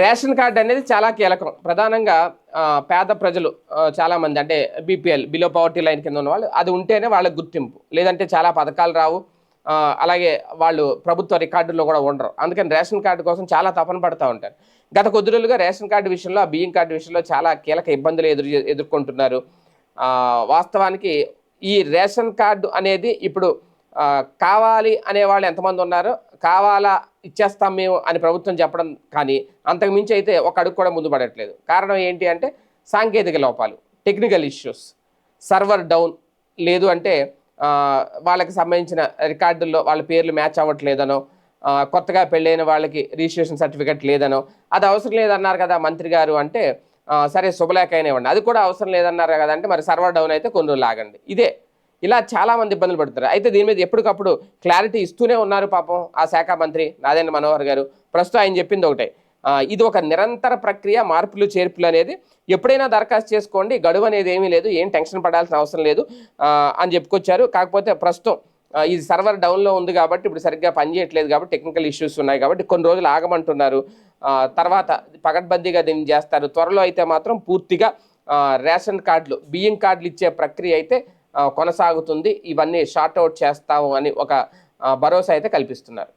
Ration card అనేది చాలా కీలకం. ప్రధానంగా పేద ప్రజలు చాలామంది అంటే బీపీఎల్ బిలో పవర్టీ లైన్ కింద ఉన్న వాళ్ళు అది ఉంటేనే వాళ్ళకి గుర్తింపు. లేదంటే చాలా పథకాలు రావు. అలాగే వాళ్ళు ప్రభుత్వ రికార్డుల్లో కూడా ఉండరు. అందుకని రేషన్ కార్డు కోసం చాలా తపన పడుతూ ఉంటారు. గత కొద్ది రోజులుగా రేషన్ కార్డు విషయంలో ఆ బియ్యం కార్డు విషయంలో చాలా కీలక ఇబ్బందులు ఎదురు ఎదుర్కొంటున్నారు. వాస్తవానికి ఈ రేషన్ కార్డు అనేది ఇప్పుడు కావాలి అనే వాళ్ళు ఎంతమంది ఉన్నారు? కావాలా ఇచ్చేస్తాం మేము అని ప్రభుత్వం చెప్పడం కానీ అంతకు మించి అయితే ఒక అడుగు కూడా ముందు పడట్లేదు. కారణం ఏంటి అంటే సాంకేతిక లోపాలు టెక్నికల్ ఇష్యూస్ సర్వర్ డౌన్ లేదు అంటే వాళ్ళకి సంబంధించిన రికార్డుల్లో వాళ్ళ పేర్లు మ్యాచ్ అవ్వట్లేదనో కొత్తగా పెళ్ళైన వాళ్ళకి రిజిస్ట్రేషన్ సర్టిఫికెట్ లేదనో అది అవసరం లేదన్నారు కదా మంత్రి గారు అంటే సరే శుభలేఖ అయినా ఇవ్వండి. అది కూడా అవసరం లేదన్నారు కదా అంటే మరి సర్వర్ డౌన్ అయితే కొన్ని రోజులు ఆగండి. ఇదే. ఇలా చాలామంది ఇబ్బందులు పడుతున్నారు. అయితే దీని మీద ఎప్పటికప్పుడు క్లారిటీ ఇస్తూనే ఉన్నారు పాపం ఆ శాఖ మంత్రి నాదేంద్ర మనోహర్ గారు. ప్రస్తుతం ఆయన చెప్పింది ఒకటే. ఇది ఒక నిరంతర ప్రక్రియ మార్పులు చేర్పులు అనేది ఎప్పుడైనా దరఖాస్తు చేసుకోండి. గడువు అనేది ఏమీ లేదు ఏం టెన్షన్ పడాల్సిన అవసరం లేదు అని చెప్పుకొచ్చారు. కాకపోతే ప్రస్తుతం ఇది సర్వర్ డౌన్లో ఉంది కాబట్టి ఇప్పుడు సరిగ్గా పనిచేయట్లేదు కాబట్టి టెక్నికల్ ఇష్యూస్ ఉన్నాయి కాబట్టి కొన్ని రోజులు ఆగమంటున్నారు. తర్వాత పకడ్బందీగా దీన్ని చేస్తారు. త్వరలో అయితే మాత్రం పూర్తిగా రేషన్ కార్డులు బియ్యం కార్డులు ఇచ్చే ప్రక్రియ అయితే కొనసాగుతుంది. ఇవన్నీ షార్ట్ అవుట్ చేస్తాము అని ఒక భరోసా అయితే కల్పిస్తున్నారు.